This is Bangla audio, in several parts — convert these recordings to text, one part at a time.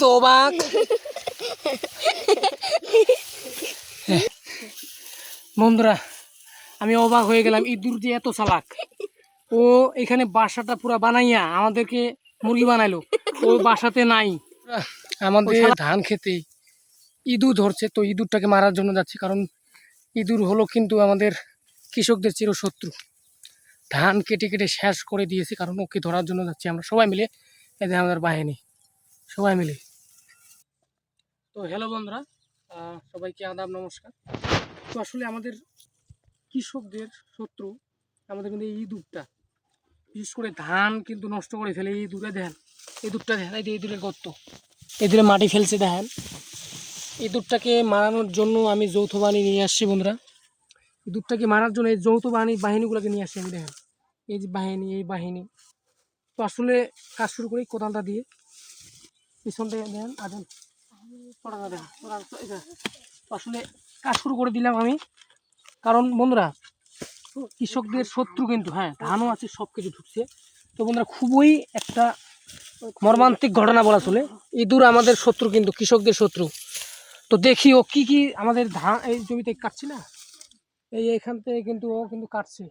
তো অবাক বন্ধুরা আমি অবাক হয়ে গেলাম ইঁদুর দিয়ে এত চালাক। ও এখানে বাসাটা পুরো বানাইয়া আমাদেরকে মুরগি বানাইলো। ও বাসাতে নাই। আমাদের ধান খেতে ইঁদুর ধরছে তো ইঁদুরটাকে মারার জন্য যাচ্ছি কারণ ইঁদুর হলো কিন্তু আমাদের কৃষকদের চিরশত্রু। ধান কেটে কেটে শেষ করে দিয়েছে কারণ ওকে ধরার জন্য যাচ্ছি আমরা সবাই মিলে এদের আমাদের বাহিনী। সবাই মিলে। তো হ্যালো বন্ধুরা সবাইকে আদাব, নমস্কার। তো আসলে আমাদের কৃষকদের শত্রু আমাদের কিন্তু এই ইঁদুরটা বিশেষ করে ধান কিন্তু নষ্ট করে ফেলে। এই ইঁদুরে দেখেন ইঁদুরটা দেখেন, এই ইঁদুরের গর্ত ইঁদুরে মাটি ফেলছে দেখেন। ইঁদুরটাকে মারানোর জন্য আমি যৌথ বাহিনী নিয়ে আসছি বন্ধুরা। ইঁদুরটাকে মারার জন্য এই যৌথ বাহিনী বাহিনীগুলোকে নিয়ে আসছি আমি দেখেন। এই যে বাহিনী, এই বাহিনী। তো আসলে কাজ শুরু করি কোদালটা দিয়ে। পিছন থেকে দেন আদেন আসলে কাজ শুরু করে দিলাম আমি। কারণ বন্ধুরা, কৃষকদের শত্রু কিন্তু হ্যাঁ ধানও আছে সব কিছু ঢুকছে। তো বন্ধুরা, খুবই একটা মর্মান্তিক ঘটনা বলা চলে। ইঁদুর আমাদের শত্রু কিন্তু, কৃষকদের শত্রু। তো দেখি ও কি কি আমাদের ধান, এই জমিতে কাটছে না? এই এখান থেকে কিন্তু ও কিন্তু কাটছে।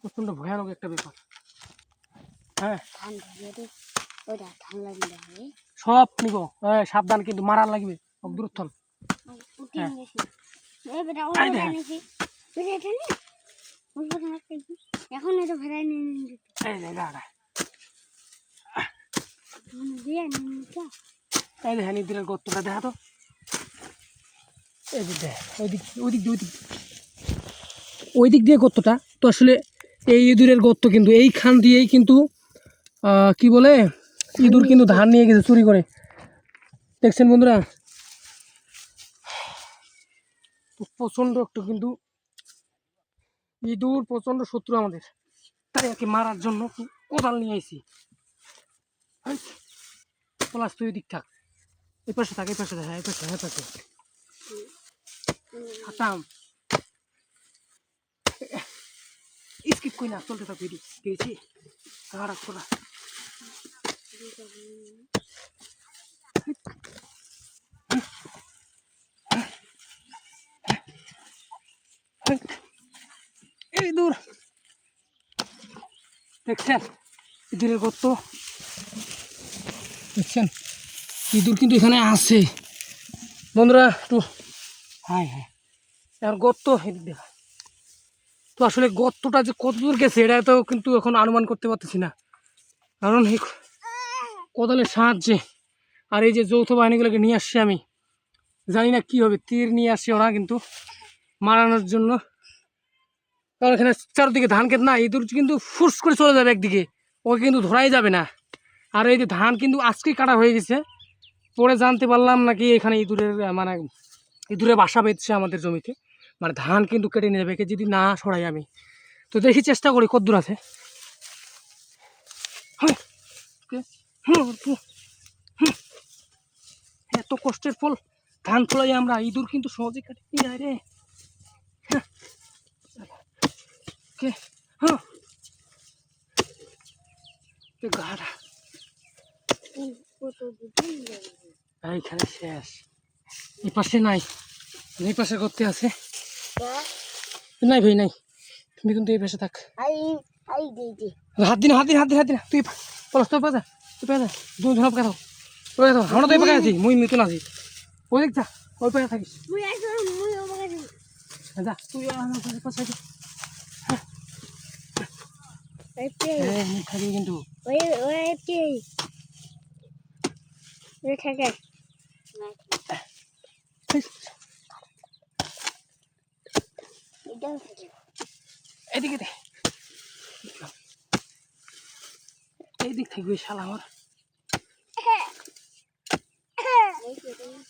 প্রচণ্ড ভয়ানক একটা ব্যাপার। হ্যাঁ। সব নিব। হ্যাঁ সাবধান কিন্তু মারার লাগবে। উঠে হ্যাঁ। গেছি এই বেটা আই ওটা দেখা। এনেছি বেটা এটা নে। ওটা রাখতেছি এখন এটা ভেড়াই নিয়ে নিন এই দিয়ে নিন তো এই দেখেন ইঁদুরের গর্তটা দেখা তো। এই দেখ ওই দিক দিয়ে ওই ওই দিক দিয়ে গর্তটা তো আসলে এই ইঁদুরের গর্ত কিন্তু এইখান দিয়েই কিন্তু আহ, কি বলে ইঁদুর কিন্তু ধান নিয়ে গেছে, চুরি করে। দেখছেন বন্ধুরা? প্রচণ্ড একটু কিন্তু ইঁদুর, প্রচণ্ড শত্রু আমাদের। তাই আর কি মারার জন্য কোদাল নিয়ে আইছি। পলাশ, তুই দিক থাক। এই পাশে থাক, এই পাশে থাক হ্যাঁ এই পাশে হ্যাঁ পাশে। হাতাম স্কিপ কই না, চলতে থাক পেয়েছি এই দূর। দেখছেন? ইঁদুরের গর্ত। দেখছেন? ইঁদুর কিন্তু এখানে আছে। বন্ধুরা, একটু হাই হাই এখন গর্ত তো আসলে গর্তটা যে কত দূর গেছে, এটা তো কিন্তু এখন অনুমান করতে পারতেছি না। কারণ কোদালের সাহায্যে। আর এই যে যৌথ বাহিনীগুলোকে নিয়ে আসছি আমি, জানি না কী হবে, তীর নিয়ে আসছি ওরা কিন্তু মারানোর জন্য। কারণ এখানে চারদিকে ধান ক্ষেত না ইঁদুর কিন্তু ফুস করে চলে যাবে একদিকে, ওকে কিন্তু ধরাই যাবে না। আর এই যে ধান কিন্তু আজকে কাটা হয়ে গেছে, পরে জানতে পারলাম নাকি এখানে ইঁদুরের মানে ইঁদুরের বাসা বেঁধছে আমাদের জমিতে। মানে ধান কিন্তু কেটে নিয়ে যাবে একে যদি না সরাই আমি। তো দেখি চেষ্টা করি কদ্দূর আছে। হ্যাঁ। এত কষ্টের ফল ধান ফলাই আমরা ইঁদুর কিন্তু সহজে কাটে। যায় রে? হ্যাঁ। ওকে হ্যাঁ। গাড়া। এইখানে শেষ। এই পাশে নাই। এই পাশে করতে আছে। নাই ভাই নাই। তুমি কিন্তু এই পাশে থাক। হাত দিন হাত দিন হাত দিন হাত দিন তুই পলাশ তুই পাজা পাজা দুই ধরা পাকা দাও ওই দাও আমরা তো এই আছি মুই মিতুন আছি ওই দেখ যা ওই পাকা থাকিস যা তুই থাক। থাকি কিন্তু। থাকে থাকে এদিকে দে। এই থেকে শালা আমার তুই দাদা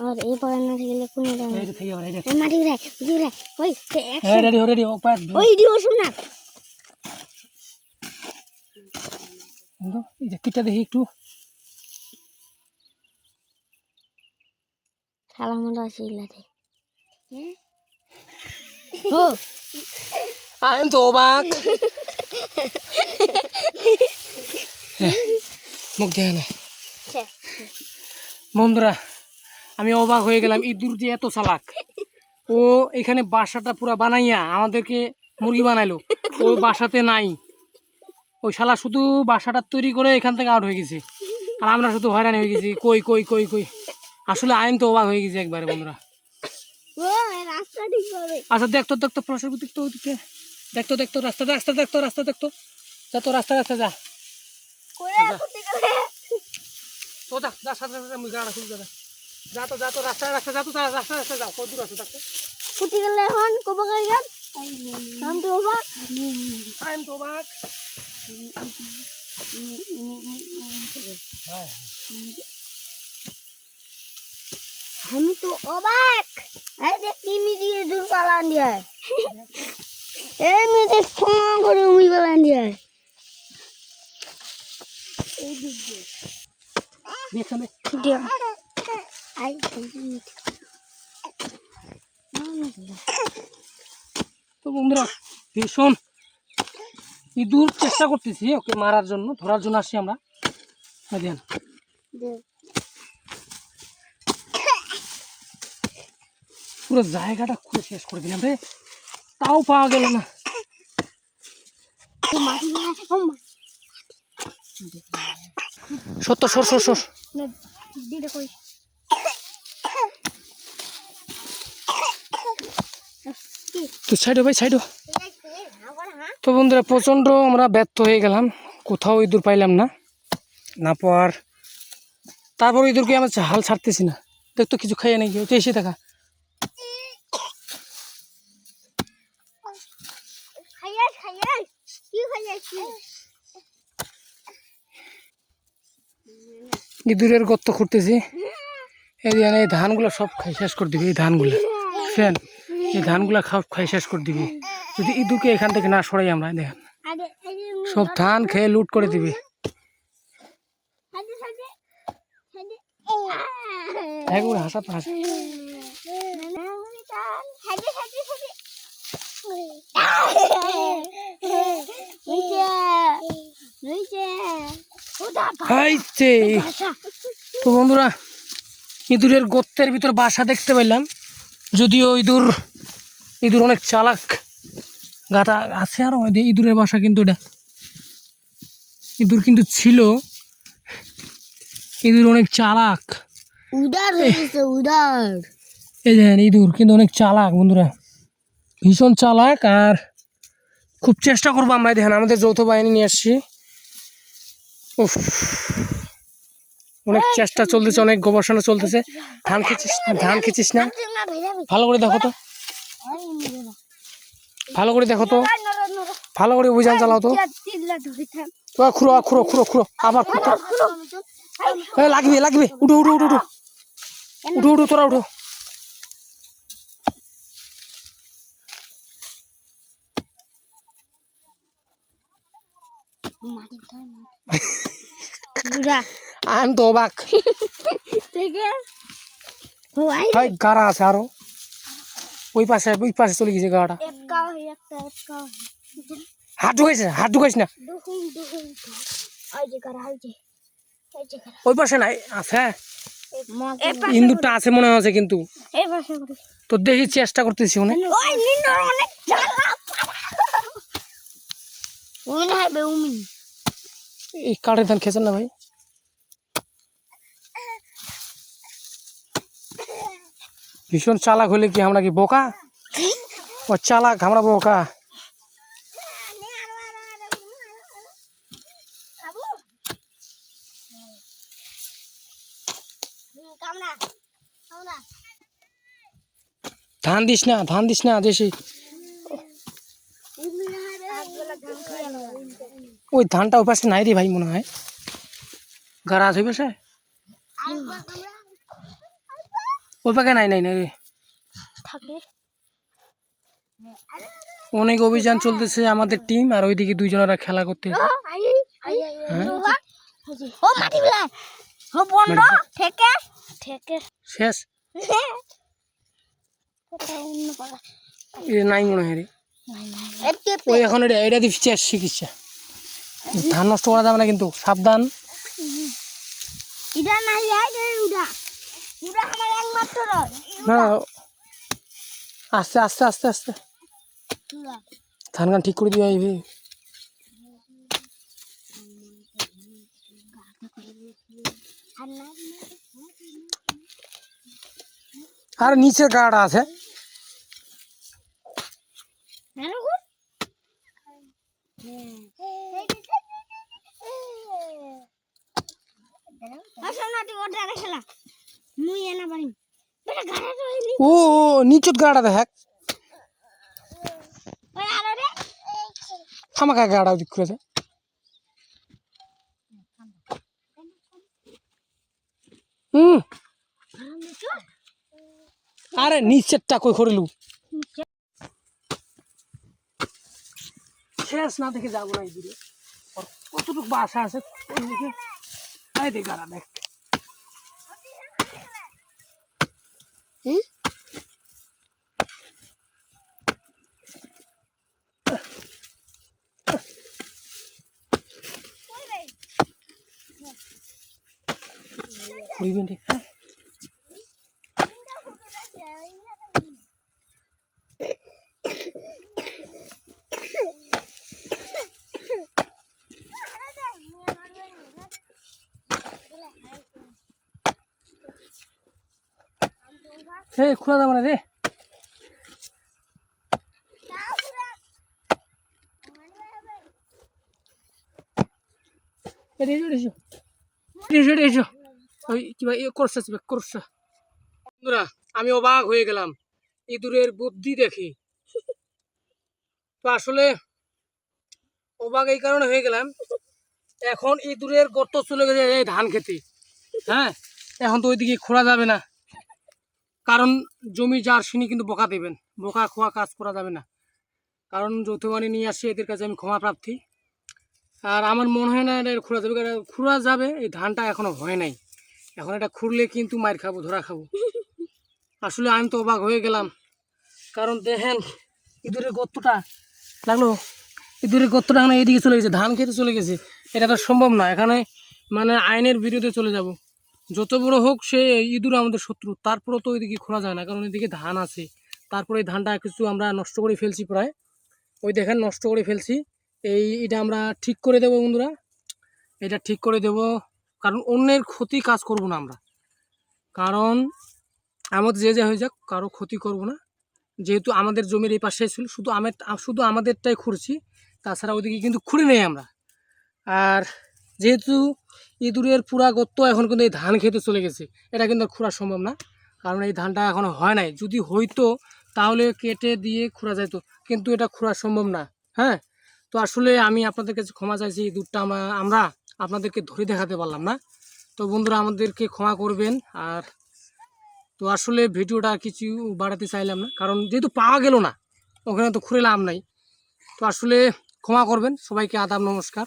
দেখে মানে আর এই বাগান মাটি গেলে কোনে দাও এই যে থেকে আবার এই যে। ওই মাটি রে বুঝি রে ওই সে এক এই রেডি রেডি ও পাঁচ ওই দিও শুন না। বন্ধু এই যে কিটা দেখি একটু। শালা মতো আছে ইলাতে ও আমি তো অবাক। মুখ দেখে না বন্ধুরা আমি অবাক হয়ে গেলাম ইঁদুর যে এত চালাক। ও এখানে বাসাটা পুরো বানাইয়া আমাদেরকে মুরগি বানাইলো। ও বাসাতে নাই। ওই শালা শুধু বাসাটা তৈরি করে এখান থেকে আউট হয়ে গেছে। আর আমরা শুধু হয়রানি হয়ে গেছি। কই কই কই কই? আসলে আইন তো অবাক হয়ে গেছে একবারে বন্ধুরা। আচ্ছা দেখতো দেখতো প্রসার দেখতো ওদিকে দেখতো দেখতো রাস্তা রাস্তা দেখতো রাস্তা দেখতো যা তো রাস্তা রাস্তা যা। তো যা যা সাথে সাথে গাড়া শুরু যা যা তো যা তো রাস্তা রাস্তা যা তো যা রাস্তা রাস্তা যা কত দূর আছে দেখতো করতে গেলে এখন কবে গাড়ি গান? নাম তো অবাক আমি তো অবাক। এই দেখ তিমি দিয়ে দূর পালান দিয়ে। এই মেয়ে দেখ করে উমি পালান দিয়ে। এই দিক দিয়ে। আই তো বন্ধুরা ভীষণ ইঁদুর চেষ্টা করতেছি ওকে মারার জন্য ধরার জন্য আসছি আমরা। পুরো জায়গাটা খুঁড়ে শেষ করে দিলাম রে। তাও পাওয়া গেল না। সত্য সর সর সর তুই সাইডো ভাই সাইডো তো বন্ধুরা, প্রচণ্ড আমরা ব্যর্থ হয়ে গেলাম। কোথাও ইঁদুর পাইলাম না। না পাওয়ার। তারপর ইঁদুরকে আমরা হাল ছাড়তেছি না। দেখ তো, কিছু খাইয়ে নাকি তো এসে কি ইঁদুরের গর্ত খুঁড়তেছি। এই ধানগুলো সব খাই, শেষ করে দিবি, এই ধানগুলো। ফ্যান। এই ধানগুলো খাও, খাই, শেষ করে দিবি। যদি ইঁদুরকে এখান থেকে না সরাই আমরা দেখেন সব ধান খেয়ে লুট করে দিবি। তো বন্ধুরা, ইঁদুরের গর্তের ভিতর বাসা দেখতে পেলাম যদিও ইঁদুর ইঁদুর অনেক চালাক। গাটা আছে আরও ওই ইঁদুরের বাসা কিন্তু এটা। ইঁদুর কিন্তু ছিল। ইঁদুর অনেক চালাক। উদার হয়েছে উদার। এই যে ইঁদুর কিন্তু অনেক চালাক বন্ধুরা। ভীষণ চালাক আর খুব চেষ্টা করব আমরা দেখেন আমাদের যৌথ বাহিনী নিয়ে আসছি। উফ। অনেক চেষ্টা চলতেছে অনেক গবেষণা চলতেছে। ধান খেছিস ধান খেছিস না? না ভালো করে দেখো তো। ভালো করে দেখো তো। ভালো করে অভিযান চালাও তো। খুঁড়ো খুঁড়ো খুঁড়ো খুঁড়ো আবার লাগবে লাগবে। উঠো উঠো উঠো উঠো। উঠো উঠো তোরা উঠো। আমি তো অবাক গাড়া আছে আরও। ওই পাশে ওই পাশে চলে গেছে একটা হাত ঢুকাইছে হাত না এই যে করা ওই পাশে নাই আছে পাশে ইন্দুরটা আছে মনে হচ্ছে কিন্তু। তো দেখি চেষ্টা করতেছি উমিন। এই কাঠের ধান খেয়েছেন না ভাই? ভীষণ চালাক হলে কি আমরা কি বোকা? ও চালাক, আমরা বোকা। ধান দিস না, ধান দিস না, দেশি। ওই ধানটা পাশে নাই রে ভাই, মনে হয়। গাড়া আছে ওই পাশে ওই পাকে নাই নাই নাই রে। অনেক অভিযান চলতেছে আমাদের টিম আর ওইদিকে দুইজনেরা খেলা করতে? ও মাটি বিলাই ও বন্ধ। থেকে থেকে শেষ? নাই মনে হয় রে। ওই এখন এটা এটা শিখিচ্ছে ধান নষ্ট করা যাবে না কিন্তু সাবধান। ইডা নাই উডা। না আস্তে আস্তে আস্তে আস্তে। ধান গান ঠিক করে দিবে আইবি আর নিচে গাড়া আছে। আসো না তুই ওটা খেলা। মুই এনা পারি বেটা গাড়া তো হইলি ও নিচত গাড়া দেখ। আমাকে গাড়া দিক করেছে হুম। আরে নিচেরটা কই করিলু? শেষ না দেখে যাব না এই দূরে কতটুকু বাসা আছে ওই দিকে। এই দেখ গাড়া দেখ হুম কুড়ি মিনিট হ্যাঁ হে খোলা না রে। করছে বন্ধুরা, আমি অবাক হয়ে গেলাম। ইঁদুরের বুদ্ধি দেখি। তো আসলে অবাক এই কারণে হয়ে গেলাম, এখন ইঁদুরের গর্ত চলে গেছে এই ধান খেতে। হ্যাঁ এখন তো ওইদিকে খোঁড়া যাবে না। কারণ জমি যার, সিনি কিন্তু বোকা দেবেন। বোকা খোয়া কাজ করা যাবে না। কারণ যৌথবাণী নিয়ে আসি এদের কাছে আমি ক্ষমা প্রার্থী। আর আমার মনে হয় না এটা খোঁড়া যাবে, কারণ খোঁড়া যাবে, এই ধানটা এখনও হয় নাই। এখন এটা খুঁড়লে কিন্তু মার খাব, ধরা খাব। আসলে আমি তো অবাক হয়ে গেলাম। কারণ দেখেন, ইঁদুরের গর্তটা, লাগল, ইঁদুরের গর্তটা এখন এইদিকে চলে গেছে, ধান খেতে চলে গেছে। এটা তো সম্ভব না, এখানে মানে আইনের বিরুদ্ধে চলে যাব। যত বড় হোক সে ইঁদুর আমাদের শত্রু, তারপরেও তো ওইদিকে খোলা যায় না, কারণ এদিকে ধান আছে। তারপরে এই ধানটা কিছু আমরা নষ্ট করে ফেলছি প্রায়। ওই দেখেন নষ্ট করে ফেলছি। এই এটা আমরা ঠিক করে দেবো বন্ধুরা। এটা ঠিক করে দেব, কারণ অন্যের ক্ষতি কাজ করব না আমরা। কারণ আমাদের যে যে হয়ে যাক, কারও ক্ষতি করব না। যেহেতু আমাদের জমির এই পাশে ছিল, শুধু আমার শুধু আমাদেরটাই খুঁড়ছি, তাছাড়া ওইদিকে কিন্তু খুঁড়ে নেই আমরা। আর যেহেতু ইঁদুরের পুরা গত্ত এখন কিন্তু এই ধান খেতে চলে গেছে। এটা কিন্তু খোঁড়া সম্ভব না, কারণ এই ধানটা এখনও হয় নাই। যদি হইতো, তাহলে কেটে দিয়ে খোঁড়া যাইতো। কিন্তু এটা খোঁড়া সম্ভব না হ্যাঁ? তো আসলে আমি আপনাদের কাছে ক্ষমা চাইছি, এই দুধটা আমরা আমরা আপনাদেরকে ধরে দেখাতে পারলাম না। তো বন্ধুরা, আমাদেরকে ক্ষমা করবেন। আর তো আসলে ভিডিওটা কিছু বাড়াতে চাইলাম না, কারণ যেহেতু পাওয়া গেল না, ওখানে তো খুঁড়ে লাভ নাই। তো আসলে ক্ষমা করবেন। সবাইকে আদাব নমস্কার।